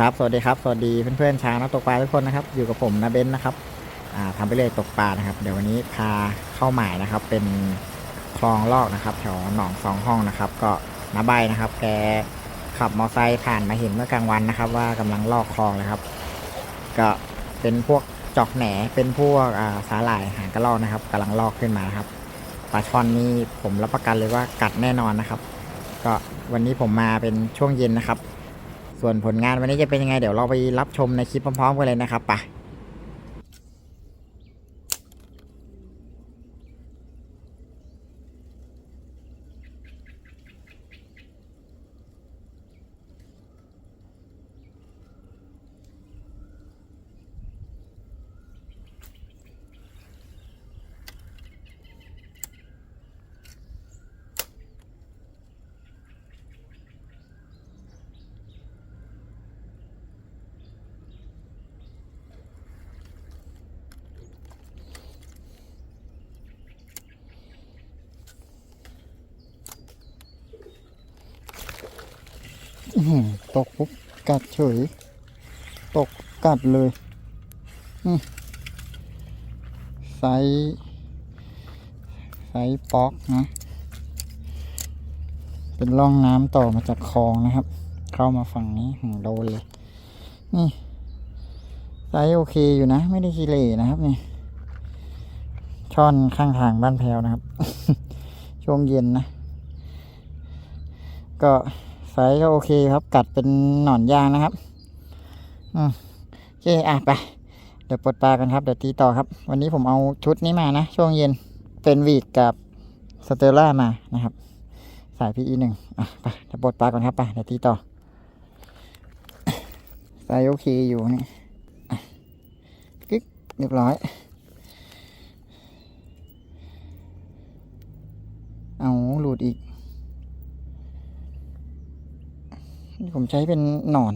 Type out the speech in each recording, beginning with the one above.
ครับสวัสดีครับสวัสดีเพื่อนๆชาวนักตกปลาทุกคนนะครับ อยู่กับผมนะเบนนะครับอ่าทำไปเลยตกปลานะครับ เดี๋ยววันนี้พาเข้าหมายนะครับ เป็นคลองลอกนะครับ แถวหนองสองห้องนะครับ ก็นาใบนะครับ แกขับมอไซค์ผ่านมาเห็นเมื่อกลางวันนะครับ ว่ากำลังลอกคลองนะครับ ก็เป็นพวกจอกแหนเป็นพวกสาหร่ายหางกระรอกนะครับกำลังลอกขึ้นมาครับปลาช่อนนี่ผมรับประกันเลยว่ากัดแน่นอนนะครับ ก็วันนี้ผมมาเป็นช่วงเย็นนะครับ ส่วนผลงานวันนี้จะเป็นยังไงเดี๋ยวเราไปรับชมในคลิปพร้อมๆกันเลยนะครับไป ตกปุ๊บกัดเฉย ตกกัดเลยไซไซป๊อกนะ เป็นร่องน้ำต่อมาจากคลองนะครับ เข้ามาฝั่งนี้หืมโดนเลย นี่ไซโอเคอยู่นะ ไม่ได้ขี้เหร่นะครับนี่ ช่อนข้างทางบ้านแพรวนะครับ ช่วงเย็นนะ ก็ ไซส์ก็โอเคครับ กัดเป็นหนอนยางนะครับอืมโอเคอะไป เดี๋ยวปลดปลากันครับ เดี๋ยวตีต่อครับ วันนี้ผมเอาชุดนี้มานะ ช่วงเย็นเป็นวีดกับสเตลล่ามานะครับ สาย PE หนึ่งอะไปเดี๋ยวปลดปลาก่อนครับไปเดี๋ยวตีต่อไซส์โอเคอยู่นี่อะกึ๊กเรียบร้อยเอาหลุดอีก นี่ผมใช้เป็นหนอน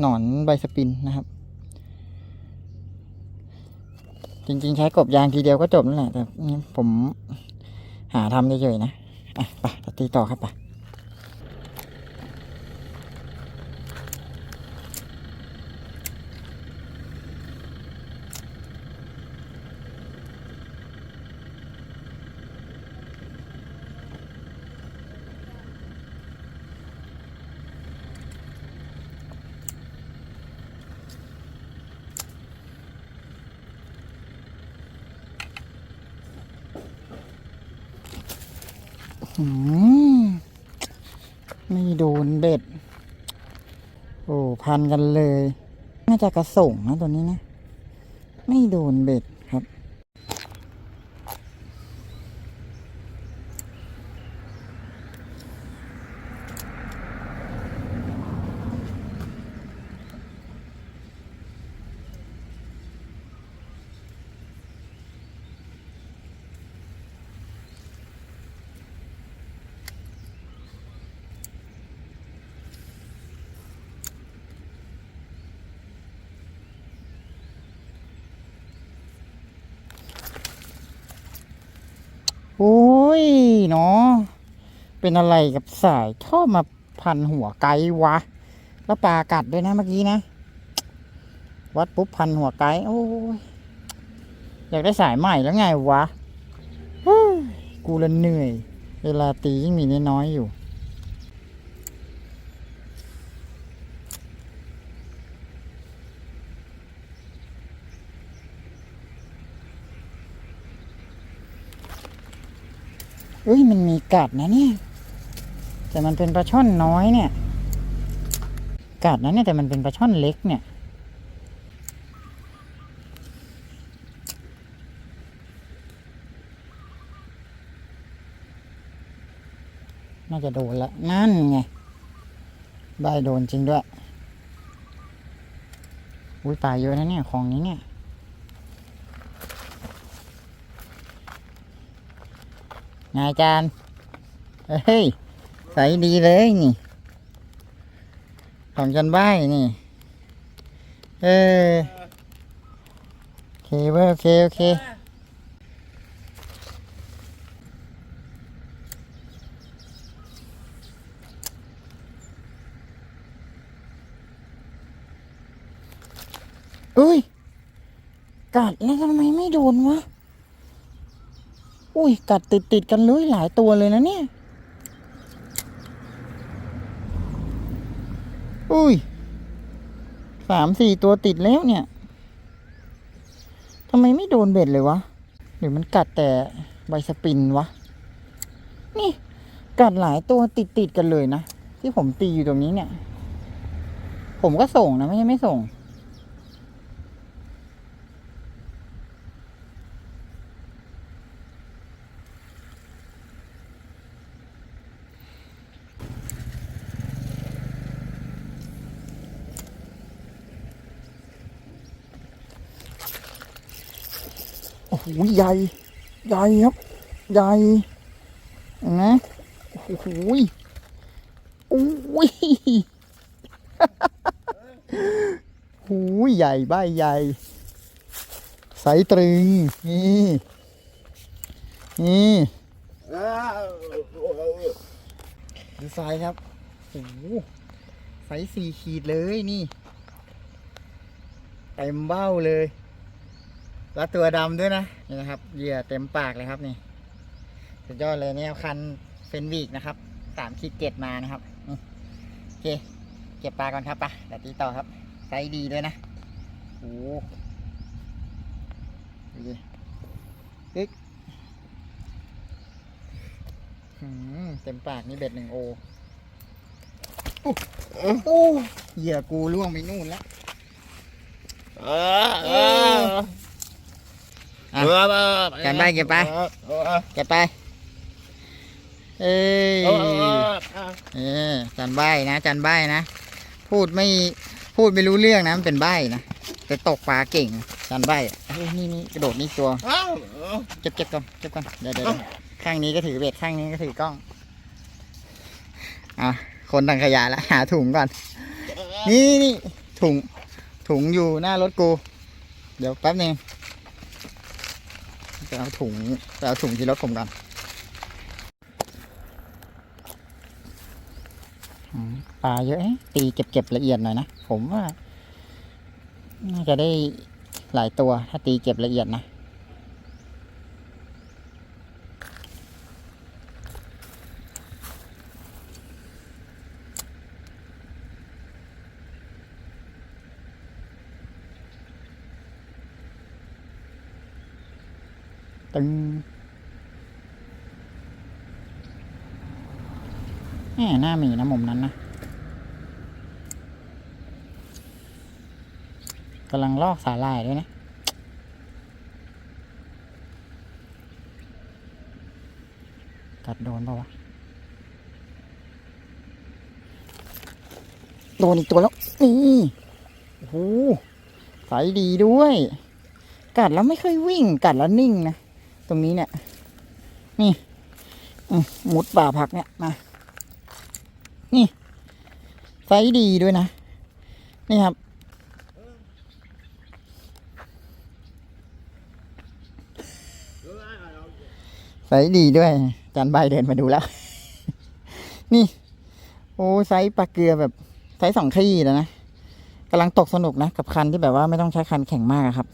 หนอนใบสปินนะครับ จริงๆ ใช้กบยางทีเดียวก็จบนั่นแหละแต่ผมหาทำเฉยๆนะ อะไปตัดตีต่อครับไป ไม่โดนเบ็ด โอ้ พันกันเลย น่าจะกระส่งนะตัวนี้นะ ไม่โดนเบ็ดครับ โอ้ยเนาะเป็นอะไรกับสายท่อมาพันหัวไกวะ แล้วปลากัดด้วยนะเมื่อกี้นะ วัดปุ๊บพันหัวไกโอ้ยอยากได้สายใหม่แล้วไงวะกูละเหนื่อย เวลาตียิ่งมีน้อยๆอยู่ อ้ยมันมีกัดนะเนี่ย แต่มันเป็นปลาช่อนน้อยเนี่ย กัดนะเนี่ยแต่มันเป็นปลาช่อนเล็กเนี่ย น่าจะโดนละ นั่นไงใบโดนจริงด้วย อุ้ยปลาเยอะนะเนี่ยของนี้เนี่ย นายจานเฮ้ย ใส่ดีเลยนี่ ของจันบ้ายนี่ เออโอเคเว้ยโอเค โอเคอเอ้ยกัดแล้วทำไมไม่โดนวะ อุ้ย กัดติดติดกันเลยหลายตัวเลยนะเนี่ย อุ้ย สามสี่ตัวติดแล้วเนี่ยทำไมไม่โดนเบ็ดเลยวะ หรือมันกัดแต่ใบสปินวะ นี่ กัดหลายตัวติดติดกันเลยนะ ที่ผมตีอยู่ตรงนี้เนี่ย ผมก็ส่งนะ ไม่ใช่ไม่ส่ง โอ้โหใหญ่ ใหญ่ครับ ใหญ่เห็นไหมโอ้โหโอ้ยโอ้ยใหญ่ใบใหญ่ไซส์ตรึง นี่ นี่ดูไซส์ครับโอ้โหไซส์สี่ขีดเลยนี่ เต็มเบ้าเลย แล้วตัวดำด้วยนะนี่นะครับเหยื่อเต็มปากเลยครับนี่สุดยอดเลยเนี่ยคันเฟนวีกนะครับสามขีดเจ็ดมานะครับนี่โอเคเก็บปลาก่อนครับปะเดี๋ยวตีต่อครับไซส์ดีด้วยนะโอ้โหดูดิปึ๊กเต็มปากนี่เบ็ดหนึ่งโอ้โอ้เหยื่อกูล่วงไปนู่นแล้ว Cản bay kìa bay. เก็บไป เอ้ยเออจันใบนะจันใบนะ พูดไม่พูดไม่รู้เรื่องนะมันเป็นใบนะแต่ตกปลาเก่งจันใบอะเฮ้ยนี่นี่กระโดดนี่ตัว เก็บเก็บก่อนเก็บก่อนเดี๋ยวเดี๋ยวเดี๋ยวข้างนี้ก็ถือเบ็ดข้างนี้ก็ถือกล้องอะคนตังขยะแล้วหาถุงก่อนนี่นี่นี่ถุงถุงอยู่หน้ารถกู เดี๋ยวแป๊บนึง ไปเอาถุงไปเอาถุงที่รถผมกันปลาเยอะตีเก็บๆละเอียดหน่อยนะ ผมว่า น่าจะได้หลายตัวถ้าตีเก็บละเอียดนะ ตึงแหมหน้ามีนะมุมนั้นนะกำลังลอกสาลายด้วยนะกัดโดนปล่าวะ โดนอีกตัวแล้ว นี่โอ้โหใสดีด้วย กัดแล้วไม่ค่อยวิ่ง กัดแล้วนิ่งนะ ตรงนี้เนี่ย นี่มุดป่าผักเนี่ยมา นี่ไซส์ดีด้วยนะ นี่ครับ ไซส์ดีด้วยจานใบเดินมาดูแล้ว นี่ โอ้ไซส์ปลาเกลือแบบไซส์สองขีดแล้วนะกำลังตกสนุกนะ กับคันที่แบบว่าไม่ต้องใช้คันแข็งมากครับ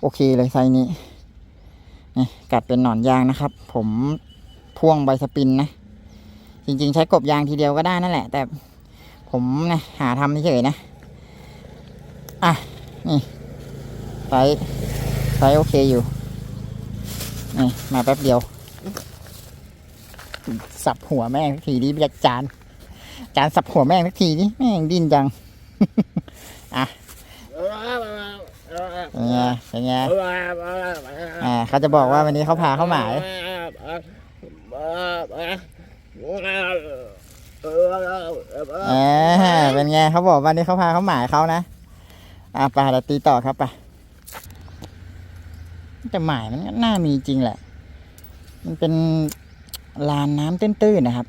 โอเคเลยไซส์นี้ นี่กัดเป็นหนอนยางนะครับ ผมพ่วงใบสปินนะ จริงๆ ใช้กบยางทีเดียวก็ได้นั่นแหละ แต่ผมนะหาทำเฉยๆนะ อะ นี่ไซไซโอเคอยู่ นี่ มาแป๊บเดียว สับหัวแม่งสักทีนี้อยากจาน จานสับหัวแม่งสักทีนี้แม่งดิ้นจัง อะ เป็นไงเป็นไงอ่าเขาจะบอกว่าวันนี้เขาพาเข้าหมายอ่าเป็นไงเขาบอกวันนี้เขาพาเขาหมายเขานะอ่าไปเราตีต่อครับไปแต่หมายมันก็น่ามีจริงแหละ มันเป็นลานน้ำตื้นๆนะครับ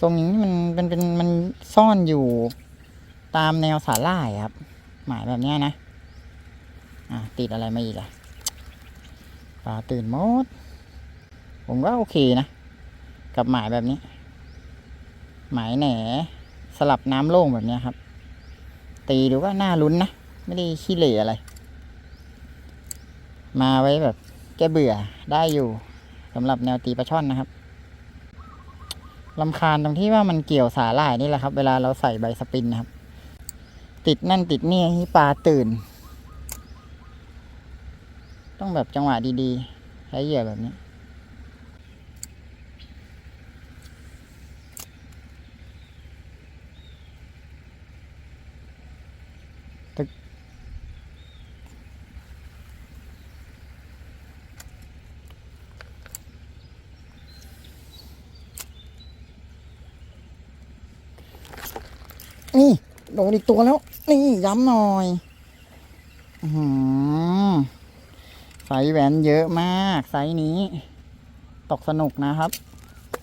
ทรงนี้มันเป็นเป็นมันซ่อนอยู่ตามแนวสาล่ายครับ หมายแบบนี้นะ อะติดอะไรมาอีกอะปลาตื่นมด ผมว่าโอเคนะ กับหมายแบบนี้ หมายแหนสลับน้ำโล่งแบบนี้ครับ ตีดูก็น่าลุ้นนะ ไม่ได้ขี้เหร่อะไร มาไว้แบบแก้เบื่อได้อยู่สำหรับแนวตีปลาช่อนนะครับ ลำคาญตรงที่ว่ามันเกี่ยวสาหร่ายนี่แหละครับ เวลาเราใส่ใบสปินนะครับ ติดนั่นติดนี่ให้ปลาตื่น ต้องแบบจังหวะดีๆใช้เหยื่อแบบนี้ นี่ โดนอีกตัวแล้ว นี่ย้ำหน่อยอื้อหือไซส์แหวนเยอะมากไซส์นี้ ตกสนุกนะครับ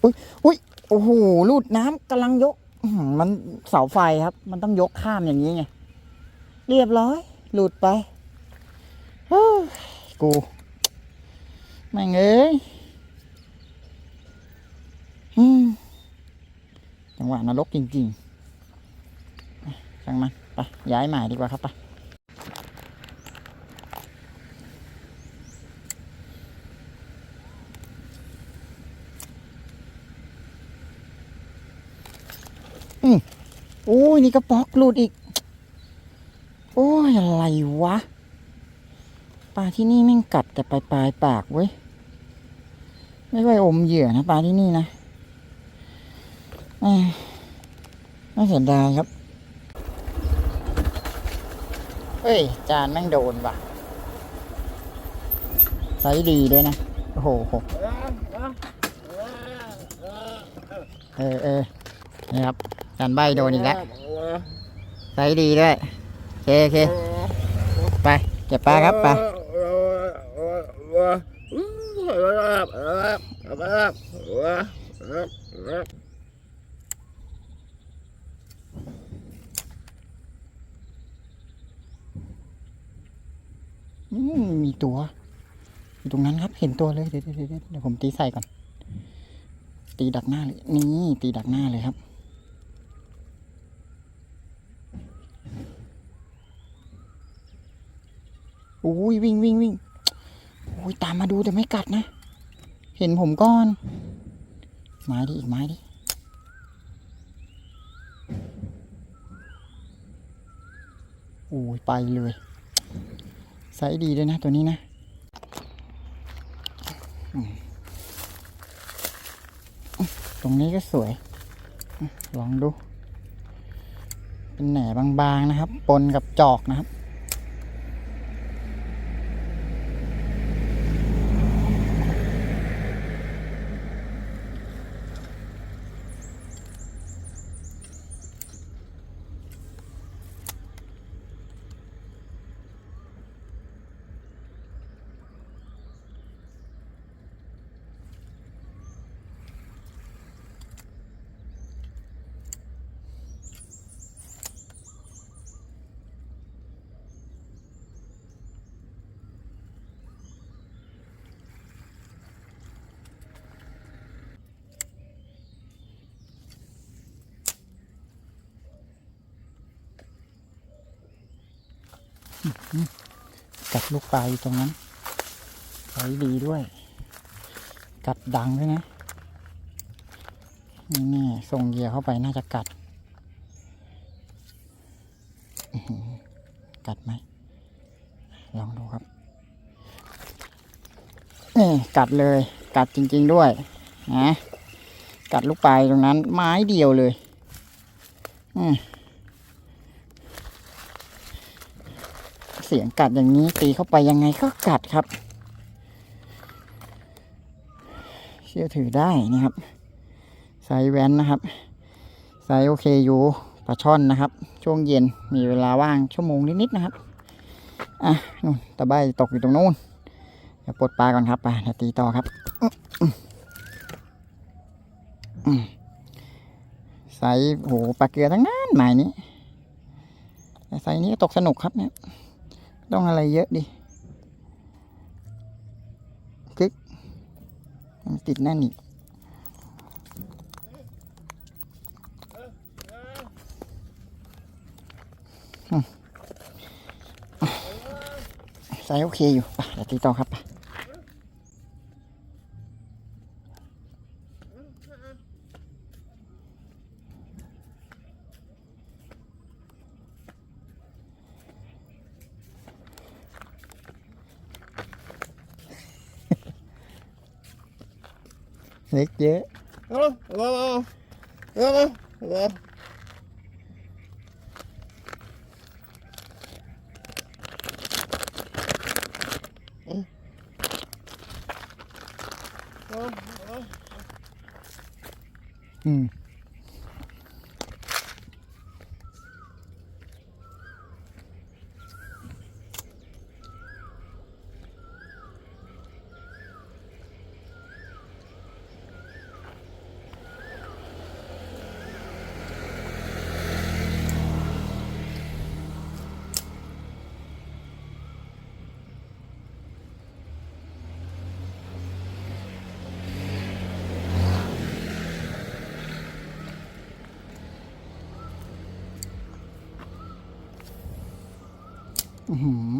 อุ้ยอุ้ยโอ้โหลูดน้ำกำลังยกมันเสาไฟครับ มันต้องยกข้ามอย่างนี้ไง เรียบร้อย หลุดไปเฮ้ยกูแม่งเอ้ยจังหวะนรกจริง ๆ ช่างมันไปย้ายหมายดีกว่าครับไปอืมโอ้ยนี่กระป๋อกหลุดอีก โอ้ยอะไรวะปลาที่นี่แม่งกัดแต่ปลายปลายปากเว้ยไม่ไหวอมเหยื่อนะปลาที่นี่นะเอ้ยน่าเสียดายครับ เฮ้ย จานแม่งโดนว่ะไซส์ดีด้วยนะ โอ้โหเออเออนี่ครับจานใบโดนอีกแล้วไซส์ดีด้วยโอเคโอเคไป เก็บปลาครับไปอืม มีตัวอยู่ตรงนั้นครับ เห็นตัวเลยเดี๋ยวเดี๋ยวเดี๋ยวผมตีใส่ก่อน ตีดักหน้าเลยนี่ตีดักหน้าเลยครับอุ้ยวิ่งวิ่งวิ่งโอ้ยตามมาดูแต่ไม่กัดนะ เห็นผมก่อนไม้ดิอีกไม้ดิโอ้ยไปเลย ไซส์ดีด้วยนะตัวนี้นะตรงนี้ก็สวย ลองดู เป็นแหน่บางๆนะครับ ปนกับจอกนะครับ กัดลูกปลาอยู่ตรงนั้นใช้ดีด้วย กัดดังด้วยนะ นี่แน่ส่งเหยื่อเข้าไปน่าจะกัด กัดไหม ลองดูครับนี่กัดเลย กัดจริง ๆด้วยนะกัดลูกปลายตรงนั้นไม้เดียวเลย อืม สียงกัดอย่างนี้ตีเข้าไปยังไงก็กัดครับ เชื่อถือได้นะครับไซส์แว้นนะครับไซส์โอเคอยู่ปลาช่อนนะครับ ช่วงเย็นมีเวลาว่างชั่วโมงนิดๆนะครับอะนู่นตะไบตกอยู่ตรงนู้นเดี๋ยวปลดปลาก่อนครับไปเดี๋ยวตีต่อครับอื้ออื้ออืมไซส์โหปลาเกลือทั้งนั้นหมายนี้แต่ไซส์นี้ก็ตกสนุกครับเนี่ย ต้องอะไรเยอะดิกึกติดแน่นอีกใส่โอเคอยู่ไปเดี๋ยวตีต่อครับไป เล็กเยอะ หือ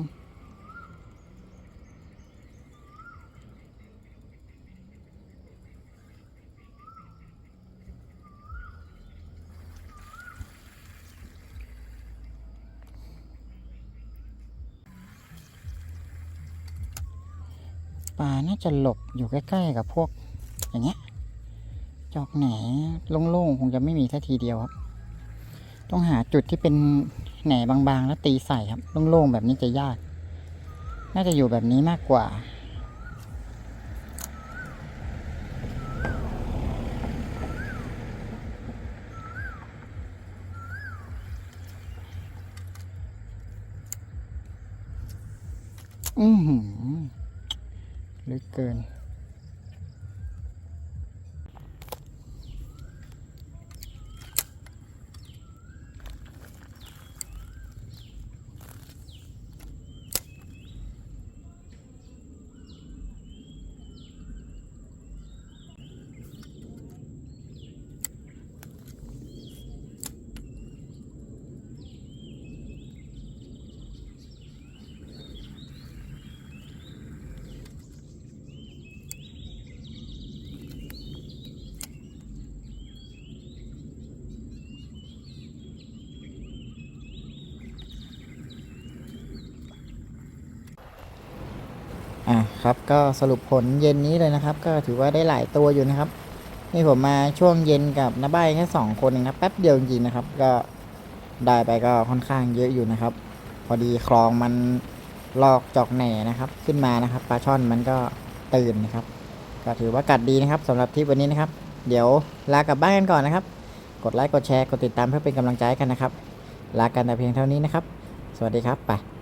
ปลาน่าจะหลบอยู่ใกล้ ๆ กับพวก อย่างเงี้ย จอกแหนโล่งๆคงจะไม่มีแค่ทีเดียวครับ ต้องหาจุดที่เป็น แหนบางๆ แล้วตีใส่ครับโล่งๆแบบนี้จะยาก น่าจะอยู่แบบนี้มากกว่า อือหือลึกเกิน อะครับก็สรุปผลเย็นนี้เลยนะครับ ก็ถือว่าได้หลายตัวอยู่นะครับ นี่ผมมาช่วงเย็นกับน้าใบแค่สองคนเองนะแป๊บเดียวจริงๆนะครับ ก็ได้ไปก็ค่อนข้างเยอะอยู่นะครับ พอดีคลองมันลอกจอกแหน่นะครับ ขึ้นมานะครับปลาช่อนมันก็ตื่นนะครับ ก็ถือว่ากัดดีนะครับสำหรับทริปวันนี้นะครับ เดี๋ยวลากลับบ้านกันก่อนนะครับ กดไลค์กดแชร์กดติดตามเพื่อเป็นกำลังใจกันนะครับ ลากันแต่เพียงเท่านี้นะครับ สวัสดีครับไป